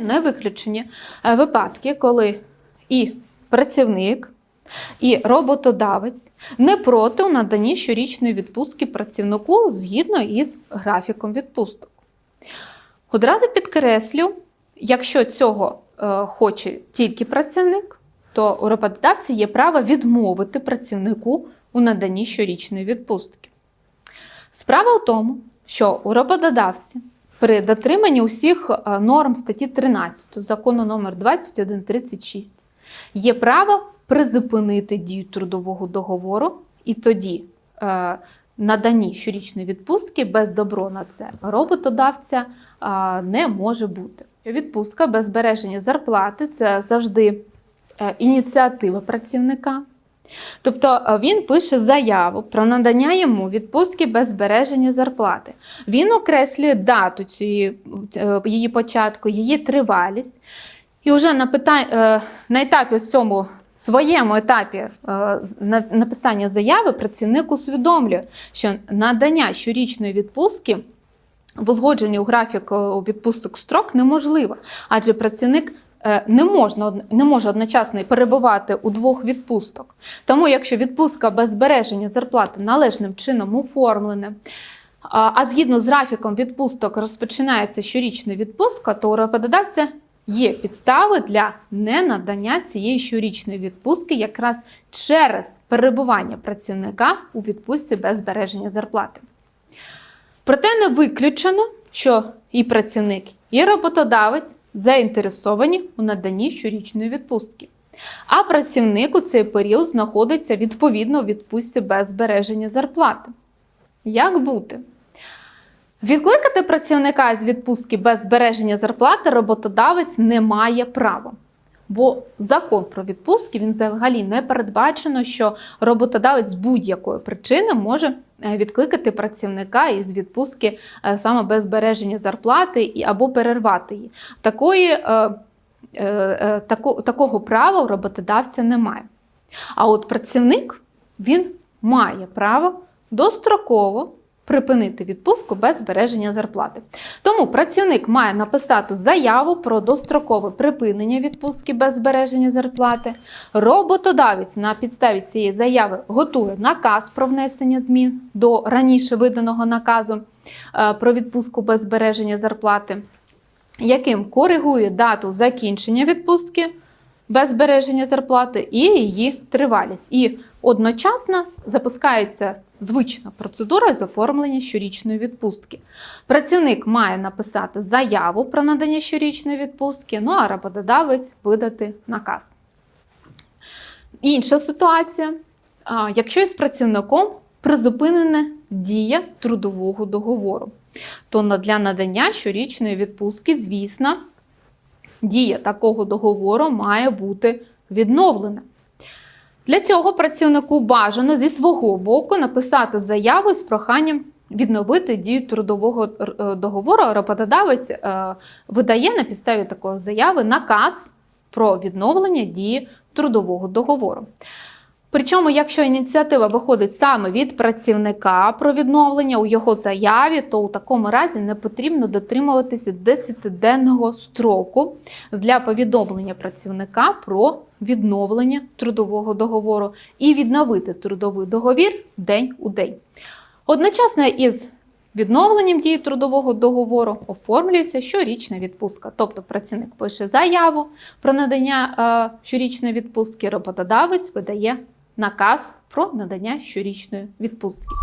Не виключені е, випадки, коли і працівник, і роботодавець не проти у наданні щорічної відпустки працівнику згідно із графіком відпусток. Одразу підкреслю, якщо цього е, хоче тільки працівник, то у роботодавця є право відмовити працівнику у наданні щорічної відпустки. Справа в тому, що у роботодавці при дотриманні усіх е, норм статті 13 закону номер 2136 є право призупинити дію трудового договору і тоді е, наданні щорічної відпустки без добро на це роботодавця е, не може бути. Відпустка без збереження зарплати це завжди е, ініціатива працівника. Тобто е, він пише заяву про надання йому відпустки без збереження зарплати. Він окреслює дату цієї, е, її початку, її тривалість. І вже на, питань, е, на етапі цьому своєму етапі написання заяви працівник усвідомлює, що надання щорічної відпустки в узгодженні у графіку відпусток строк неможливо, адже працівник не, можна, не може одночасно перебувати у двох відпусток. Тому, якщо відпустка без збереження зарплати належним чином оформлена, а згідно з графіком відпусток розпочинається щорічна відпустка, то у роботодавця є підстави для ненадання цієї щорічної відпустки якраз через перебування працівника у відпустці без збереження зарплати. Проте не виключено, що і працівник, і роботодавець заінтересовані у наданні щорічної відпустки. А працівник у цей період знаходиться відповідно у відпустці без збереження зарплати. Як бути? Відкликати працівника з відпустки без збереження зарплати роботодавець не має права. Бо закон про відпустки він взагалі не передбачено, що роботодавець з будь-якої причини може е, відкликати працівника із відпустки е, саме без збереження зарплати або перервати її. Такої, е, тако, такого права у роботодавця немає. А от працівник він має право достроково припинити відпустку без збереження зарплати. Тому працівник має написати заяву про дострокове припинення відпустки без збереження зарплати. Роботодавець на підставі цієї заяви готує наказ про внесення змін до раніше виданого наказу е, про відпустку без збереження зарплати, яким коригує дату закінчення відпустки без збереження зарплати і її тривалість. І одночасно запускається звична процедура з оформлення щорічної відпустки. Працівник має написати заяву про надання щорічної відпустки, ну а роботодавець видати наказ. Інша ситуація, якщо із працівником призупинена дія трудового договору, то для надання щорічної відпустки, звісно, дія такого договору має бути відновлена. Для цього працівнику бажано зі свого боку написати заяву з проханням відновити дію трудового е, договору. Роботодавець е, видає на підставі такої заяви наказ про відновлення дії трудового договору. Причому, якщо ініціатива виходить саме від працівника про відновлення у його заяві, то у такому разі не потрібно дотримуватися 10-денного строку для повідомлення працівника про відновлення трудового договору і відновити трудовий договір день у день. Одночасно із відновленням дії трудового договору оформлюється щорічна відпустка. Тобто працівник пише заяву про надання е, щорічної відпустки, роботодавець видає наказ про надання щорічної відпустки.